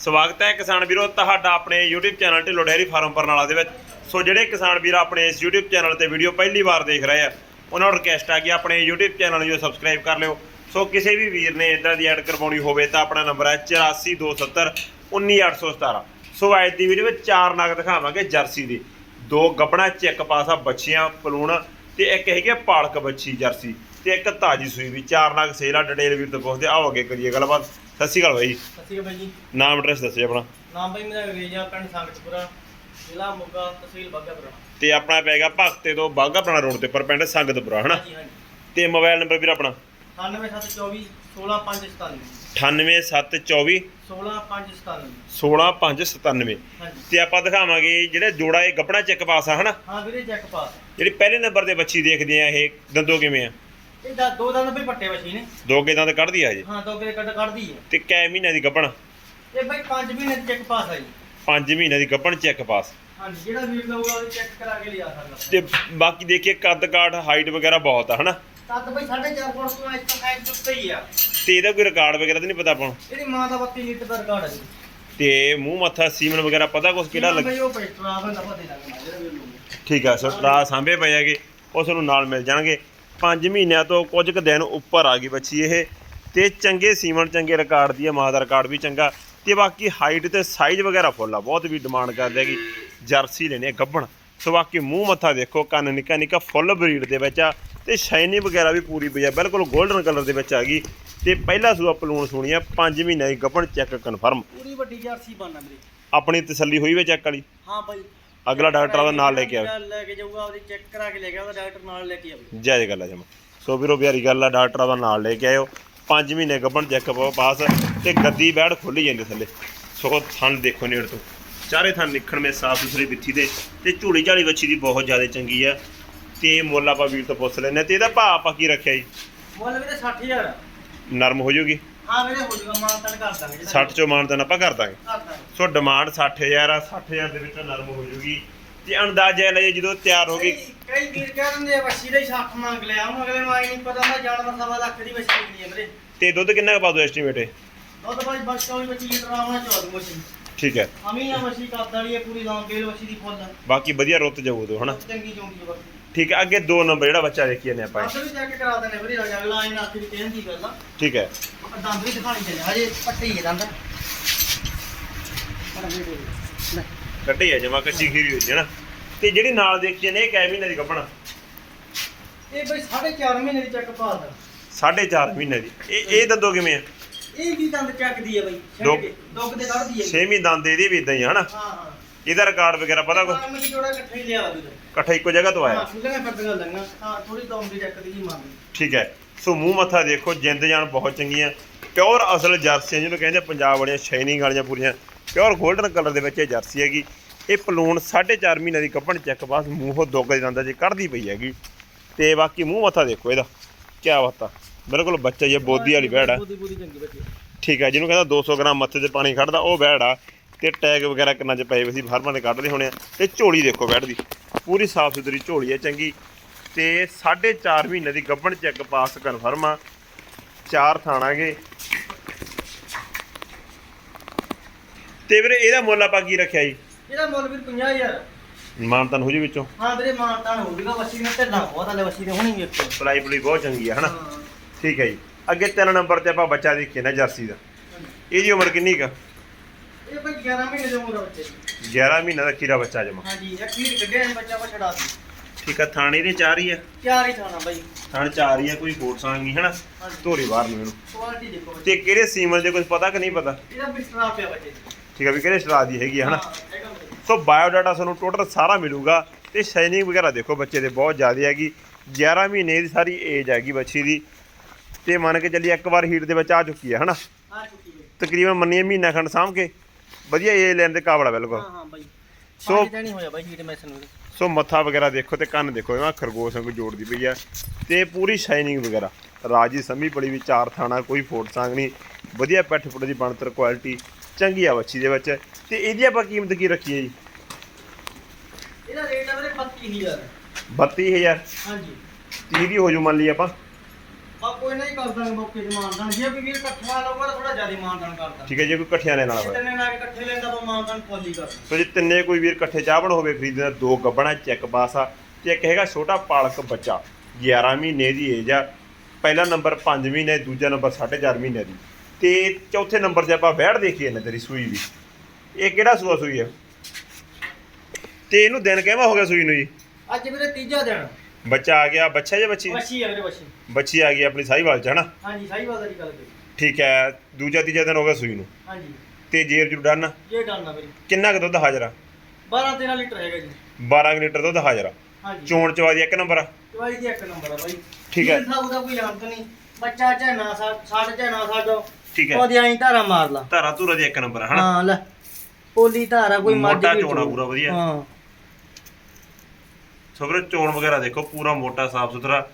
ਸਵਾਗਤ ਹੈ ਕਿਸਾਨ ਵੀਰੋ, ਤੁਹਾਡਾ ਆਪਣੇ YouTube channel Dhillon dairy farm Barnala ਦੇ ਵਿੱਚ। ਸੋ ਜਿਹੜੇ ਕਿਸਾਨ ਵੀਰ ਆਪਣੇ ਇਸ YouTube ਚੈਨਲ ਤੇ ਵੀਡੀਓ ਪਹਿਲੀ ਵਾਰ ਦੇਖ ਰਹੇ ਆ, ਉਹਨਾਂ ਨੂੰ ਰਿਕਵੈਸਟ ਆ ਕਿ ਆਪਣੇ YouTube ਚੈਨਲ ਨੂੰ ਸਬਸਕ੍ਰਾਈਬ ਕਰ ਲਿਓ। ਸੋ ਕਿਸੇ ਵੀ ਵੀਰ ਨੇ ਇਦਾਂ ਦੀ ਐਡ ਕਰਵਾਉਣੀ ਹੋਵੇ ਤਾਂ ਆਪਣਾ ਨੰਬਰ ਹੈ 8427 19817 ਸੋ ਅੱਜ ਦੀ ਵੀਡੀਓ ਵਿੱਚ ਚਾਰ ਨਗ ਦਿਖਾਵਾਂਗੇ ਜਰਸੀ ਦੇ। ਦੋ ਗੱਬਣਾ ਚੈੱਕ ਪਾਸਾ ਬੱਚੀਆਂ ਪਲੂਣ ਤੇ ਇੱਕ ਹੈਗੇ ਆ ਪਾਲਕ ਬੱਚੀ ਜਰਸੀ। ਤੇ ਇੱਕ ਤਾਜੀ ਸੂਈ ਵੀ ਚਾਰ ਨਗ ਸੇਲਾ ਡਿਟੇਲ ਵੀਰ ਤੋਂ ਪੁੱਛਦੇ ਆਓ ਅੱਗੇ ਕਰੀਏ ਗੱਲਬਾਤ। ਸਤਿ ਸ਼੍ਰੀ ਅਕਾਲ ਬਾਈ। ਸਤਿ ਸ਼੍ਰੀ ਅਕਾਲ ਜੀ। ਨਾਮ ਐਡਰੈਸ ਦੱਸਿਓ ਆਪਣਾ। ਨਾਮ ਬਾਈ ਮੇਰਾ ਅੰਗਰੇਜ਼ਾ ਪਿੰਡ ਸੰਗਤਪੁਰਾ ਜ਼ਿਲ੍ਹਾ ਮੋਗਾ ਤਹਿਸੀਲ ਬਾਘਾਪੁਰਾ। ਤੇ ਆਪਣਾ ਪੈਗਾ ਭਗਤੇ ਤੋਂ ਬਾਗਾ ਪੁਰਾਣਾ ਰੋਡ ਤੇ ਪਰ ਪਿੰਡ ਸੰਗਤਪੁਰਾ ਹਨਾ? ਹਾਂਜੀ ਹਾਂਜੀ। ਤੇ ਮੋਬਾਈਲ ਨੰਬਰ ਵੀਰ ਆਪਣਾ? 9724 16597 98724 16597 16597 ਹਾਂਜੀ। ਤੇ ਆਪਾਂ ਦਿਖਾਵਾਂਗੇ ਜਿਹੜੇ ਜੋੜਾ ਇਹ ਗੱਪਣਾ ਚੈੱਕ ਪਾਸ ਆ ਹਨਾ? ਹਾਂ ਵੀਰੇ ਚੈੱਕ ਪਾਸ ਜਿਹੜੀ ਪਹਿਲੇ ਨੰਬਰ ਤੇ ਬੱਚੀ ਦੇਖਦੇ ਆ ਇਹ ਦੰਦੋ ਕਿਵੇਂ ਆ? ਇਹ ਦਾ ਦੋ ਦੰਦ ਵੀ ਪੱਟੇ ਵਛੀ ਨੇ। ਦੋ ਕੇ ਦੰਦ ਕੱਢਦੀ ਆ ਜੀ ਹਾਂ ਦੋ ਕਿਲੇ ਕੱਢ ਕੱਢਦੀ ਹੈ ਤੇ ਕੈ ਮਹੀਨਿਆਂ ਦੀ ਗੱਪਣ? ਇਹ ਬਾਈ 5 ਮਹੀਨੇ ਦੀ ਚੈੱਕ ਪਾਸ ਆ ਜੀ। 5 ਮਹੀਨਿਆਂ ਦੀ ਗੱਪਣ ਚੈੱਕ ਪਾਸ ਹਾਂਜੀ ਜਿਹੜਾ ਵੀਰ ਲਊਗਾ ਉਹ ਚੈੱਕ ਕਰਾ ਕੇ ਲਿਆ ਸਕਦਾ ਤੇ ਬਾਕੀ ਦੇਖੀਏ ਕੱਦ ਕਾਠ ਹਾਈਟ ਵਗੈਰਾ ਬਹੁਤ ਆ ਹਨਾ? ਤਦ ਬਾਈ 4.5 ਫੁੱਟ ਤੋਂ ਇਸ ਤੋਂ ਐਚ ਉੱਤੇ ਹੀ ਆ। ਤੇ ਇਹਦਾ ਕੋਈ ਰਿਕਾਰਡ ਵਗੈਰਾ ਤਾਂ ਨਹੀਂ ਪਤਾ ਆਪਾਂ ਨੂੰ? ਇਹਦੀ ਮਾਂ ਦਾ 32 ਲੀਟਰ ਦਾ ਰਿਕਾਰਡ ਹੈ ਜੀ। ਤੇ ਮੂੰਹ ਮੱਥਾ ਸੀਮਨ ਵਗੈਰਾ ਪਤਾ ਕੁਛ ਕਿਹੜਾ ਲੱਗ ਬਾਈ ਉਹ ਪੈਟਰਾ ਬੰਦਾ ਪਤਾ ਦਾਂਗੇ ਜਿਹੜਾ ਵੀਰ ਲਊਗਾ ਠੀਕ ਆ ਸੋ ਟਰਾ ਸਾਂਭੇ ਪਏ ਹੈਗੇ ਉਸ ਨੂੰ ਨਾਲ ਮਿਲ ਜਾਣਗੇ। 5 ਮਹੀਨਿਆਂ ਤੋਂ ਕੁਝ ਕੁ ਦਿਨ ਉੱਪਰ ਆ ਗਈ ਬੱਚੀ ਇਹ। ਤੇ ਚੰਗੇ ਸੀਮਨ ਚੰਗੇ ਰਿਕਾਰਡ ਦੀ ਹੈ ਮਾਂ ਦਾ ਰਿਕਾਰਡ ਵੀ ਚੰਗਾ। ਤੇ ਬਾਕੀ ਹਾਈਟ ਤੇ ਸਾਈਜ਼ ਵਗੈਰਾ ਫੁੱਲ ਆ ਬਹੁਤ ਵੀ ਡਿਮਾਂਡ ਕਰਦੇ ਹੈਗੀ ਜਰਸੀ ਲੈਣੇ ਗੱਭਣ। ਸੋ ਬਾਕੀ ਮੂੰਹ ਮੱਥਾ ਦੇਖੋ ਕੰਨ ਨਿੱਕਾ ਨਿੱਕਾ ਫੁੱਲ ਬਰੀਡ ਦੇ ਵਿੱਚ ਆ। ਤੇ ਸ਼ਾਈਨੀ ਵਗੈਰਾ ਵੀ ਪੂਰੀ ਪਈ ਆ ਬਿਲਕੁਲ 골ਡਨ ਕਲਰ ਦੇ ਵਿੱਚ ਆ ਗਈ। ਤੇ ਪਹਿਲਾ ਸੂਆ ਪਲੂਣ ਸੁਣੀ ਆ 5 ਮਹੀਨਿਆਂ ਦੀ ਗੱਭਣ ਚੈੱਕ ਕਨਫਰਮ ਪੂਰੀ ਵੱਡੀ ਜਰਸੀ ਬਣਨਾ ਵੀਰੇ। ਆਪਣੀ ਤਸੱਲੀ ਹੋਈ ਵੇ ਚੈੱਕ ਵਾਲੀ? ਹਾਂ ਬਾਈ। ਅਗਲਾ ਡਾਕਟਰ ਦਾ ਨਾਲ ਲੈ ਕੇ ਆਵੇ। ਲੈ ਕੇ ਜਾਊਗਾ ਉਹਦੀ ਚੈੱਕ ਕਰਾ ਕੇ ਲੈ ਕੇ ਆਊਗਾ ਡਾਕਟਰ ਨਾਲ ਲੈ ਕੇ ਆਵੇ। ਜਾਇਜ਼ ਗੱਲ ਆ ਜਮਾ ਸੋ ਵੀਰੋ ਪਿਆਰੀ ਗੱਲ ਆ ਡਾਕਟਰ ਦਾ ਨਾਲ ਲੈ ਕੇ ਆਇਓ। 5 ਮਹੀਨੇ ਗੱਭਣ ਚੈੱਕ ਪਾਸ ਤੇ ਗੱਦੀ ਬੈੜ ਖੁੱਲੀ ਜਾਂਦੀ ਥੱਲੇ। ਸੋ ਥਣ ਦੇਖੋ ਨੇੜ ਤੋਂ। ਚਾਰੇ ਥਣ ਨਿਖਣ ਮੇ ਸਾਫ਼ ਸੁਥਰੀ ਵਿੱਥੀ ਦੇ ਤੇ ਝੂੜੀ ਝਾੜੀ ਬੱਚੀ ਦੀ ਬਹੁਤ ਜ਼ਿਆਦਾ ਚੰਗੀ ਆ। ਤੇ ਮੁੱਲ ਆਪਾਂ ਵੀਰ ਤੋਂ ਪੁੱਛ ਲੈਨੇ ਤੇ ਇਹਦਾ ਭਾਅ ਆਪਾਂ ਕੀ ਰੱਖਿਆ ਜੀ? ਮੁੱਲ ਵੀਰੇ 60000 ਆ। ਨਰਮ ਹੋ ਜਾਊਗੀ। ਹਾਂ ਵੀਰੇ ਹੋ ਜਾਊਗਾ ਮਾਨ ਤਨ ਕਰ ਦਾਂਗੇ 60 ਚੋਂ ਮਾਨਦਾਨ ਆਪਾਂ ਕਰ ਦਾਂਗੇ। ਕਰ ਦਾਂਗੇ। ਸੋ ਡਿਮਾਂਡ 60000 ਆ 60000 ਦੇ ਵਿੱਚੋਂ ਨਰਮ ਹੋ ਜਾਊਗੀ ਤੇ ਅੰਦਾਜ਼ਾ ਲਈ ਜਦੋਂ ਤਿਆਰ ਹੋ ਗਈ। ਕਈ- ਕਈ ਵੀਰ ਕਹਿ ਦਿੰਦੇ ਆ ਵੱਛੀ ਦਾ ਹੀ 60 ਮੰਗ ਲਿਆ ਉਹਨੂੰ ਅਗਲੇ ਨੂੰ ਆਈ ਨਹੀਂ ਪਤਾ ਹੁੰਦਾ ਜਾਨਵਰ ਸਵਾ ਲੱਖ ਦੀ ਵੱਛੀ ਵਿਕਣੀ ਹੈ ਵੀਰੇ। ਤੇ ਦੁੱਧ ਕਿੰਨਾ ਕੁ ਪਾ ਦੋ ਐਸਟੀਮੇਟ ਦੁੱਧ ਬਾਈ ਬਸ ਕੋਈ ਵੱਛੀ ਲੀਟਰ ਆਉਣਾ ਚੌਦ ਵੱਛੀ। ਠੀਕ ਹੈ। ਅਮੀ ਆ ਵੱਛੀ ਕੱਦ ਵਾਲੀ ਹੈ ਪੂਰੀ ਲੌਂਗ ਬੇਲ ਵੱਛੀ ਦੀ ਫੁੱਲ। ਬਾਕੀ ਵਧੀਆ ਰੁੱਤ ਜਾਊ ਉਦੋਂ ਹਨਾ? ਚੰਗੀ ਚੌਂਕੀ ਠੀਕ ਹੈ ਅੱਗੇ ਦੋ ਨੰਬਰ ਜਿਹੜਾ ਬੱਚਾ ਦੇਖੀ ਜਾਂਦੇ ਆਪਾਂ। ਦੰਦ ਵੀ ਚੈੱਕ ਕਰਾ ਦਿੰਦੇ ਵੀਰੇ ਅਗਲਾ ਆਈ ਨਾ ਆਖਰੀ ਕਹਿਣ ਦੀ ਗੱਲ ਆ। ਠੀਕ ਹੈ। ਦੰਦ ਵੀ ਦਿਖਾਣੀ ਚਾਹੀਦੇ ਹਜੇ ਪੱਟੀ ਹੈ ਦੰਦ। ਕੱਢੀ ਆ ਜਮਾ ਕੱਚੀ ਖੀਰੀ ਹੋਈ ਹੈ ਨਾ। ਤੇ ਜਿਹੜੀ ਨਾਲ ਦੇਖੀ ਨੇ ਇਹ ਕੈ ਮਹੀਨੇ ਦੀ ਕੱਪਣਾ? ਇਹ ਬਈ 4.5 ਮਹੀਨੇ ਦੀ ਚੈੱਕ ਪਾਸ ਆ 4.5 ਮਹੀਨੇ ਦੀ। ਇਹ ਇਹ ਦੰਦੋ ਕਿਵੇਂ ਆ? ਇਹ ਵੀ ਦੰਦ ਚੱਕਦੀ ਹੈ ਬਈ ਦੋ- ਦੁੱਖ ਦੇ ਕੱਢਦੀ ਹੈ 6ਵੀਂ ਦੰਦ ਇਹਦੀ ਵੀ ਇਦਾਂ ਹੀ ਆ ਹਨਾ? ਹਾਂ ਹਾਂ। ਇਹਦਾ ਰਿਕਾਰਡ ਵਗੈਰਾ ਪਤਾ ਕੋਈ? ਕੰਮ ਜੀ ਜੋੜਾ ਇਕੱਠਾ ਹੀ ਲਿਆ ਵੀਰੇ ਇਕੱਠਾ ਇੱਕੋ ਜਗ੍ਹਾ ਤੋਂ ਹਾਂ ਆਇਆ ਖੁੱਲੀਆਂ ਫਿਰਦੀਆਂ ਲੰਗਾ ਹਾਂ ਥੋੜੀ ਦਮ ਦੀ ਚੱਕਦੀ ਜੀ ਮੰਗ ਠੀਕ ਹੈ। ਸੋ ਮੂੰਹ ਮੱਥਾ ਦੇਖੋ ਜਿੰਦ ਜਾਨ ਬਹੁਤ ਚੰਗੀਆਂ। ਪਿਓਰ ਅਸਲ ਜਰਸੀਆਂ ਜਿਹਨੂੰ ਕਹਿੰਦੇ ਪੰਜਾਬ ਵਾਲੀਆਂ ਸ਼ਾਈਨਿੰਗ ਵਾਲੀਆਂ ਪੂਰੀਆਂ। ਪਿਓਰ 골ਡਨ ਕਲਰ ਦੇ ਵਿੱਚ ਇਹ ਜਰਸੀ ਹੈਗੀ। ਇਹ ਪਲੂਣ 4.5 ਮਹੀਨੇ ਦੀ ਕੱਪਣ ਚੈੱਕ ਪਾਸ ਮੂੰਹੋਂ ਦੁੱਗ ਦੇ ਦੰਦਾਂ 'ਚ ਕੱਢਦੀ ਪਈ ਹੈਗੀ। ਤੇ ਬਾਕੀ ਮੂੰਹ ਮੱਥਾ ਦੇਖੋ ਇਹਦਾ। ਕੀ ਬਾਤ। ਬਿਲਕੁਲ ਬੱਚਾ ਹੀ ਆ, ਬੋਦੀ ਵਾਲੀ ਬੈੜ ਆ। ਬੋਦੀ ਬੋਦੀ ਚੰਗੀ ਬੱਚੀ ਠੀਕ ਹੈ ਜਿਹਨੂੰ ਕਹਿੰਦਾ 200 ਗ੍ਰਾਮ ਮੱਥੇ 'ਤੇ ਪਾਣੀ ਖੜਦਾ ਉਹ ਬੈੜ ਆ। ਤੇ ਟੈਗ ਵਗੈਰਾ ਕੰਨਾਂ 'ਚ ਪਏ ਹੋਏ ਸੀ ਫਾਰਮਾਂ ਦੇ ਕੱਢਦੇ ਹੋਣੇ ਆ। ਤੇ ਝੋਲੀ ਦੇਖੋ ਬੈੜ ਦੀ ਪੂਰੀ ਸਾਫ਼ ਸੁਥਰੀ ਝੋਲੀ ਹੈ ਚੰਗੀ। ਤੇ 4.5 ਮਹੀਨੇ ਦੀ ਗੱਭਣ ਚੈੱਕ ਪਾਸ ਕਨਫਰਮ ਆ ਚਾਰ ਥਾਣਾਗੇ ਤੇ ਵੀਰੇ ਇਹਦਾ ਮੁੱਲ ਆਪਾਂ ਕੀ ਰੱਖਿਆ ਜੀ? ਇਹਦਾ ਮੁੱਲ ਵੀ 50000 ਮਾਨਤਨ ਹੋ ਜੀ ਵਿੱਚੋਂ। ਹਾਂ ਵੀਰੇ ਮਾਨਤਾਨ ਹੋ ਜੂਗਾ ਵੱਛੀ ਨੇ ਢਿੱਲਾ ਬਹੁਤ ਆਲੇ ਵੱਛੀ ਦੇ ਹੋਣੀ ਵੇਖੋ ਪਲਾਈ ਪਲੀ ਬਹੁਤ ਚੰਗੀ ਆ ਹਨਾ। ਠੀਕ ਹੈ ਜੀ। ਅੱਗੇ ਤਿੰਨ ਨੰਬਰ ਤੇ ਆਪਾਂ ਬੱਚਾ ਦੇਖੀਏ ਨਾ ਜਰਸੀ ਦਾ। ਇਹਦੀ ਉਮਰ ਕਿੰਨੀ ਕਾ? ਇਹ ਬਈ 11 ਮਹੀਨੇ ਦੀ ਉਮਰ ਆ ਬੱਚੇ ਦੀ 11 ਮਹੀਨਾ ਦਾ ਖੀਰਾ ਬੱਚਾ ਜਮਾ। ਹਾਂਜੀ ਇਹ ਖੀਰ ਕੱਢਿਆ ਇਹਨੇ ਬੱਚਾ ਵਾ ਛੜਾ ਦੀ ਠੀਕ ਆ ਥਾਣੀ ਦੇ ਚਾਰ ਹੀ ਆ? ਚਾਰ ਹੀ ਥਾਣਾ ਬਾਈ। ਥਣ ਚਾਰ ਹੀ ਆ ਕੋਈ ਫੋਟ ਸਾਂਗ ਨਹੀਂ ਹਨਾ? ਧੋਰੀ ਬਾਹਰ ਨੂੰ ਇਹਨੂੰ। ਕੁਆਲਿਟੀ ਦੇਖੋ ਬੱਚੇ। ਤੇ ਕਿਹੜੇ ਸੀਮਨ ਦੇ ਕੁਝ ਪਤਾ ਕਿ ਨਹੀਂ ਪਤਾ? ਇਹਦਾ ਬਿਸਤਰਾ ਪਿਆ ਬੱਚੇ। ਠੀਕ ਆ ਵੀ ਕਿਹੜੇ ਸਟਰਾ ਦੀ ਹੈਗੀ ਆ ਹਨਾ? ਹਾਂ। ਸੋ ਬਾਇਓ ਡਾਟਾ ਤੁਹਾਨੂੰ ਟੋਟਲ ਸਾਰਾ ਮਿਲੂਗਾ ਤੇ ਸ਼ਾਈਨਿੰਗ ਵਗੈਰਾ ਦੇਖੋ ਬੱਚੇ ਦੇ ਬਹੁਤ ਜ਼ਿਆਦਾ ਹੈਗੀ। 11 ਮਹੀਨੇ ਦੀ ਸਾਰੀ ਏਜ ਹੈਗੀ ਬੱਚੀ ਦੀ। ਤੇ ਮੰਨ ਕੇ ਚੱਲੀ ਇੱਕ ਵਾਰ ਹੀਟ ਦੇ ਵਿੱਚ ਆ ਚੁੱਕੀ ਹੈ ਹਨਾ? ਆ ਚੁੱਕੀ ਹੈ। ਤਕਰੀਬਨ ਮੰਨੀਏ ਮਹੀਨਾ ਖੰਡ ਸਾਂਭ ਕੇ। ਵਧੀਆ ਏਜ ਲੈਣ ਦੇ ਕਾਬਲ ਆ ਬਿਲਕੁਲ। ਹਾਂ ਹਾਂ ਬਾਈ। ਸੋ- ਸੋ ਨਹੀਂ ਹੋਇਆ ਬਾਈ ਹੀਟ ਮੈਸਨ ਨੂੰ ਸੋ ਮੱਥਾ ਵਗੈਰਾ ਦੇਖੋ ਤੇ ਕੰਨ ਦੇਖੋ ਇਹਨਾਂ ਖਰਗੋਸ਼ ਵਾਂਗੂ ਜੋੜਦੀ ਪਈ ਆ। ਤੇ ਪੂਰੀ ਸ਼ਾਈਨਿੰਗ ਵਗੈਰਾ। ਰਾਜੀ ਸਮੀ ਬੜੀ ਵੀ ਚਾਰ ਥਾਣਾ ਕੋਈ ਫੋਟ ਸੰਗ ਨਹੀਂ। ਵਧੀਆ ਪੈਠ ਫੁੱਟ ਦੀ ਬਣਤਰ ਕੁਆਲਿਟੀ ਚੰਗੀ ਆ ਬੱਚੀ ਦੇ ਵਿੱਚ। ਤੇ ਇਹਦੀ ਆਪਾਂ ਕੀਮਤ ਕੀ ਰੱਖੀ ਹੈ ਜੀ? ਇਹਦਾ ਰੇਟ ਆ ਵੀਰੇ 32000 32000 ਹਾਂਜੀ। 30 ਦੀ ਹੋ ਜੂ ਮੰਨ ਲਈ ਆਪਾਂ। ਬਾ ਕੋਈ ਨਹੀਂ ਕਰ ਦਾਂਗੇ ਮੌਕੇ ਤੇ ਮਾਨਦਾਨ ਜੇ ਕੋਈ ਵੀਰ ਇਕੱਠਾ ਲਊਗਾ ਤਾਂ ਥੋੜਾ ਜ਼ਿਆਦਾ ਮਾਨਦਾਨ ਕਰਦਾ। ਠੀਕ ਹੈ ਜੇ ਕੋਈ ਇਕੱਠਿਆਂ ਜਿੰਨੇ ਨਾਲ ਇਕੱਠੇ ਲੈਂਦਾ ਤਾਂ ਮਾਨਦਾਨ ਫੁੱਲ ਹੀ ਕਰਦਾ। ਸੋ ਜੇ ਤਿੰਨੇ ਕੋਈ ਵੀਰ ਇਕੱਠੇ ਚਾਹਵਣ ਹੋਵੇ ਖਰੀਦਣਾ ਦੋ ਗੱਬਣਾ ਚੈੱਕ ਪਾਸ ਆ ਤੇ ਇੱਕ ਹੈਗਾ ਛੋਟਾ ਪਾਲਕ ਬੱਚਾ 11 ਮਹੀਨੇ ਦੀ ਏਜ ਆ। ਪਹਿਲਾ ਨੰਬਰ 5 ਮਹੀਨੇ ਦੂਜਾ ਨੰਬਰ 4.5 ਮਹੀਨੇ ਦੀ। ਤੇ ਚੌਥੇ ਨੰਬਰ 'ਤੇ ਆਪਾਂ ਵੈੜ ਦੇਖੀਏ ਨਾ ਤੇਰੀ ਸੂਈ ਵੀ ਇਹ ਕਿਹੜਾ ਸੂਆ ਸੂਈ ਆ? ਤੇ ਇਹਨੂੰ ਦਿਨ ਕਿਵੇਂ ਹੋ ਗਿਆ ਸੂਈ ਨੂੰ ਜੀ? ਅੱਜ ਵੀਰੇ ਤੀਜਾ ਦਿਨ। ਬੱਚਾ ਆ ਗਿਆ ਬੱਚਾ ਜਾਂ ਬੱਚੀ? ਵੱਛੀ ਆ ਵੀਰੇ ਵੱਛੀ ਬੱਚੀ ਆ ਗਈ ਆਪਣੀ ਸਾਹੀਵਾਲ ਚ ਹਨਾ? ਹਾਂਜੀ ਸਾਈ ਬਾਜ਼ਾਰ ਦੀ ਗੱਲ ਕਰੀ ਠੀਕ ਹੈ ਦੂਜਾ ਤੀਜਾ ਦਿਨ ਹੋ ਗਿਆ ਸੂਈ ਨੂੰ। ਹਾਂਜੀ। ਤੇ ਜੇਰ ਜੂ ਡਨ? ਇਹ ਡਨ ਆ ਵੀਰੇ। ਕਿੰਨਾ ਕੁ ਦੁੱਧ ਹਾਜ਼ਰ ਆ? 12 13 ਲੀਟਰ ਹੈਗਾ ਜੀ। 12 ਕੁ ਲੀਟਰ ਦੁੱਧ ਹਾਜ਼ਰ ਆ। ਹਾਂਜੀ। ਚੋਣ ਚਵਾ ਦੀ ਇੱਕ ਨੰਬਰ ਆ? ਦਵਾਈ ਦੀ ਇੱਕ ਨੰਬਰ ਆ ਬਾਈ। ਠੀਕ ਹੈ। ਇਹਦਾ ਉਹਦਾ ਕੋਈ ਅੰਤ ਨਹੀਂ। ਬੱਚਾ ਚਾਹੇ ਨਾ ਸਾ ਛੱਡ ਚਾਹੇ ਨਾ ਛੱਡੋ ਠੀਕ ਹੈ। ਉਹਦੀ ਐਂ ਧਾਰਾ ਮਾਰ ਲਾ। ਧਾਰਾ ਧੂਰਾ ਦੀ ਇੱਕ ਨੰਬਰ ਹਨਾ? ਹਾਂ ਲੈ। ਪੋਲੀ ਧਾਰਾ ਕੋਈ ਮੱਝ ਮੋਟਾ ਚੋਣ। ਪੂਰਾ ਵਧੀਆ। ਹਾਂ। ਸੋ ਵੀਰੇ ਚੋਣ ਵਗੈਰਾ ਦੇਖੋ ਪੂਰਾ ਮੋਟਾ ਸਾਫ਼ ਸੁਥਰਾ।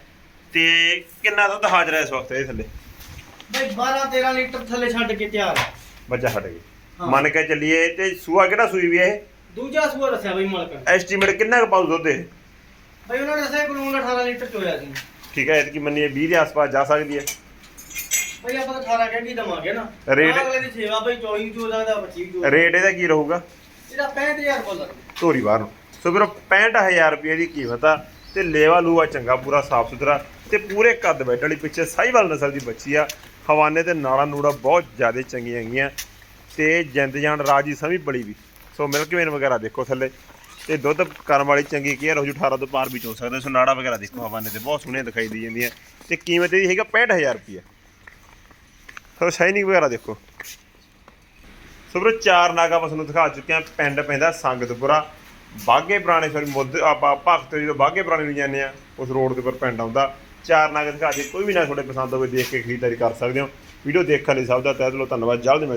ਤੇ ਕਿੰਨਾ ਦੁੱਧ ਹਾਜ਼ਰ ਹੈ ਇਸ ਵਕਤ ਇਹਦੇ ਥੱਲੇ? ਬਈ 12 13 ਲੀਟਰ ਥੱਲੇ ਛੱਡ ਕੇ ਤਿਆਰ ਆ। ਬੱਚਾ ਛੱਡ ਗਈ ਹਾਂ। ਮੰਨ ਕੇ ਚੱਲੀਏ ਤੇ ਸੂਆ ਕਿਹੜਾ ਸੂਈ ਵੀ ਇਹ? ਦੂਜਾ ਸੂਆ ਦੱਸਿਆ ਬਈ ਮਾਲਕ ਨੇ। ਐਸਟੀਮੇਟ ਕਿੰਨਾ ਕੁ ਪਾਉ ਦੁੱਧ ਇਹ? ਬਈ ਉਹਨਾਂ ਨੇ ਦੱਸਿਆ ਬਲੂਨ 18 ਲੀਟਰ ਚੋਇਆ ਸੀ। ਠੀਕ ਹੈ ਇਤਕੀ ਮੰਨੀਏ 20 ਦੇ ਆਸ-ਪਾਸ ਜਾ ਸਕਦੀ ਹੈ। ਬਈ ਆਪਾਂ ਤਾਂ 18 ਕਹਿੰਦੀ ਦਵਾਂਗੇ ਨਾ। ਰੇਟ- ਆਹ ਅਗਲੇ ਦੀ ਸੇਵਾ ਬਈ 24 ਵੀ ਚੋ ਸਕਦਾ 25 ਵੀ ਚੋ ਰੇਟ ਇਹਦਾ ਕੀ ਰਹੂਗਾ? ਇਹਦਾ 65000 ਬੋਲਦਾ। ਧੋਰੀ ਬਾਹਰ ਨੂੰ। ਸੋ ਵੀਰੋ 65000 ਰੁਪਏ ਦੀ ਕੀਮਤ ਆ ਤੇ ਲੇਵਾ ਲੂਆ ਚੰਗਾ, ਪੂਰਾ ਸਾਫ਼ ਸੁਥਰਾ ਤੇ ਪੂਰੇ ਕੱਦ ਬੈਠ ਵਾਲੀ ਪਿੱਛੇ ਸਾਹੀਵਾਲ ਨਸਲ ਦੀ ਬੱਚੀ ਆ। ਹਵਾਨੇ ਤੇ ਨਾੜਾ ਨੂੜਾ ਬਹੁਤ ਜ਼ਿਆਦਾ ਚੰਗੀਆਂ ਹੈਗੀਆਂ ਤੇ ਜਿੰਦ ਜਾਨ ਰਾਜੀ ਸਮੀ ਬੜੀ ਵੀ। ਸੋ ਮਿਲਕ ਵੇਨ ਵਗੈਰਾ ਦੇਖੋ ਥੱਲੇ ਤੇ ਦੁੱਧ ਕਰਨ ਵਾਲੀ ਚੰਗੀ ਕੇਅਰ ਹੋ ਜੂ 18 ਤੋਂ ਪਾਰ ਵੀ ਚੋ ਸਕਦੇ ਸੋ ਨਾੜਾ ਵਗੈਰਾ ਦੇਖੋ ਹਵਾਨੇ ਤੇ ਬਹੁਤ ਸੋਹਣੀਆਂ ਦਿਖਾਈ ਦੀ ਜਾਂਦੀਆਂ ਤੇ ਕੀਮਤ ਇਹਦੀ ਹੈਗਾ 65000 ਰੁਪਏ ਸੋ ਸ਼ਾਈਨਿੰਗ ਵਗੈਰਾ ਦੇਖੋ। ਸੋ ਵੀਰੋ ਚਾਰ ਨਾਗਾ ਬਸ ਨੂੰ ਦਿਖਾ ਚੁੱਕੇ ਆ ਪਿੰਡ ਪੈਂਦਾ ਸੰਗਤਪੁਰਾ। ਬਾਗੇ ਪੁਰਾਣੇ ਸੋਰੀ ਮੁੱਦ, ਆਪਾਂ ਭਗਤ ਜਦੋਂ ਬਾਗੇ ਪੁਰਾਣੇ ਨੂੰ ਜਾਂਦੇ ਆ ਉਸ ਰੋਡ ਦੇ ਉੱਪਰ ਪਿੰਡ ਆਉਂਦਾ। ਚਾਰ ਨਾਗ ਦਿਖਾ ਕੇ ਕੋਈ ਵੀ ਨਾ ਤੁਹਾਡੇ ਪਸੰਦ ਹੋਵੇ, ਦੇਖ ਕੇ ਖਰੀਦਦਾਰੀ ਕਰ ਸਕਦੇ ਹੋ। ਵੀਡੀਓ ਦੇਖਣ ਲਈ ਸਭ ਦਾ ਤਹਿ ਦਿਲੋਂ ਧੰਨਵਾਦ, ਜਲਦ ਮਿਲ